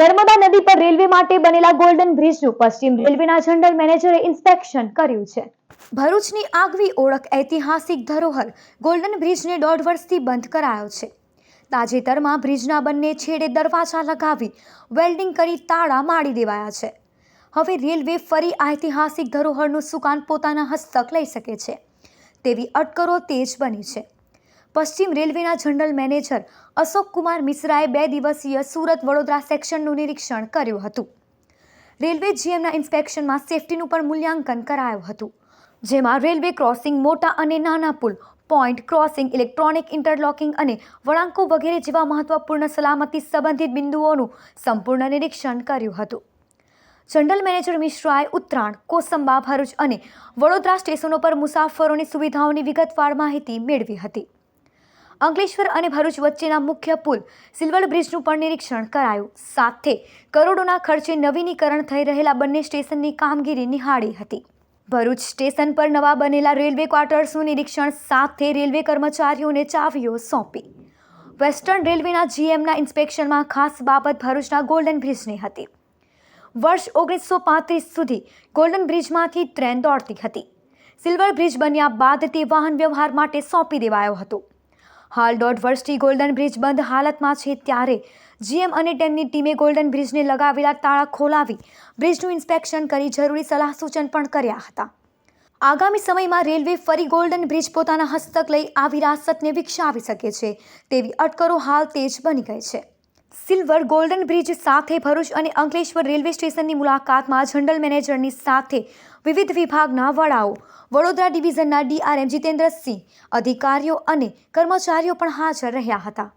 નર્મદા નદી પર રેલવે માટે બનેલા ગોલ્ડન બ્રિજનું પશ્ચિમ રેલવેના જનરલ મેનેજરે ઇન્સ્પેક્શન કર્યું છે. ભરૂચની આગવી ઓળખ ઐતિહાસિક ધરોહર ગોલ્ડન બ્રિજને દોઢ વર્ષથી બંધ કરાયો છે. તાજેતરમાં બ્રિજના બંને છેડે દરવાજા લગાવી વેલ્ડિંગ કરી તાળા મારી દેવાયા છે. હવે રેલવે ફરી ઐતિહાસિક ધરોહરનું સુકાન પોતાના હસ્તક લઈ શકે છે. તેવી અટકરો તેજ બની છે. પશ્ચિમ રેલવેના જનરલ મેનેજર અશોક કુમાર મિશ્રાએ બે દિવસીય સુરત વડોદરા સેક્શનનું નિરીક્ષણ કર્યું હતું. રેલવે જીએમના ઇન્સ્પેક્શનમાં સેફટીનું પણ મૂલ્યાંકન કરાયું હતું, જેમાં રેલવે ક્રોસિંગ મોટા અને નાના પુલ, પોઈન્ટ ક્રોસિંગ, ઇલેક્ટ્રોનિક ઇન્ટરલોકિંગ અને વળાંકો વગેરે જેવા મહત્વપૂર્ણ સલામતી સંબંધિત બિંદુઓનું સંપૂર્ણ નિરીક્ષણ કર્યું હતું. જનરલ મેનેજર મિશ્રાએ ઉત્તરાયણ, કોસંબા, ભરૂચ અને વડોદરા સ્ટેશનો પર મુસાફરોની સુવિધાઓની વિગતવાર માહિતી મેળવી હતી. અંકલેશ્વર અને ભરૂચ વચ્ચેના મુખ્ય પુલ સિલ્વર બ્રિજનું પણ નિરીક્ષણ કરાયું. સાથે કરોડોના ખર્ચે નવીનીકરણ થઈ રહેલા બંને સ્ટેશનની કામગીરી નિહાળી હતી. ભરૂચ સ્ટેશન પર નવા બનેલા રેલવે ક્વાર્ટર્સનું નિરીક્ષણ સાથે રેલવે કર્મચારીઓને ચાવીઓ સોંપી. વેસ્ટર્ન રેલવેના જીએમના ઇન્સ્પેક્શનમાં ખાસ બાબત ભરૂચના ગોલ્ડન બ્રિજની હતી. વર્ષ ઓગણીસો પાંત્રીસ સુધી ગોલ્ડન બ્રિજમાંથી ટ્રેન દોડતી હતી. સિલ્વર બ્રિજ બન્યા બાદ તે વાહન વ્યવહાર માટે સોંપી દેવાયો હતો. હાલ દોઢ વર્ષથી ગોલ્ડન બ્રિજ બંધ હાલતમાં છે ત્યારે જીએમ અને તેમની ટીમે ગોલ્ડન બ્રિજને લગાવેલા તાળા ખોલાવી બ્રિજનું ઇન્સ્પેક્શન કરી જરૂરી સલાહ સૂચન પણ કર્યા હતા. આગામી સમયમાં રેલવે ફરી ગોલ્ડન બ્રિજ પોતાના હસ્તક લઈ આ વિરાસતને વિકસાવી શકે છે તેવી અટકરો હાલ તેજ બની ગઈ છે. સિલ્વર ગોલ્ડન બ્રિજ સાથે ભરૂચ અને અંકલેશ્વર રેલવે સ્ટેશનની મુલાકાતમાં જનરલ મેનેજરની સાથે વિવિધ વિભાગના વડાઓ, વડોદરા ડિવિઝનના ડીઆરએમ જીતેન્દ્રસિંહ, અધિકારીઓ અને કર્મચારીઓ પણ હાજર રહ્યા હતા.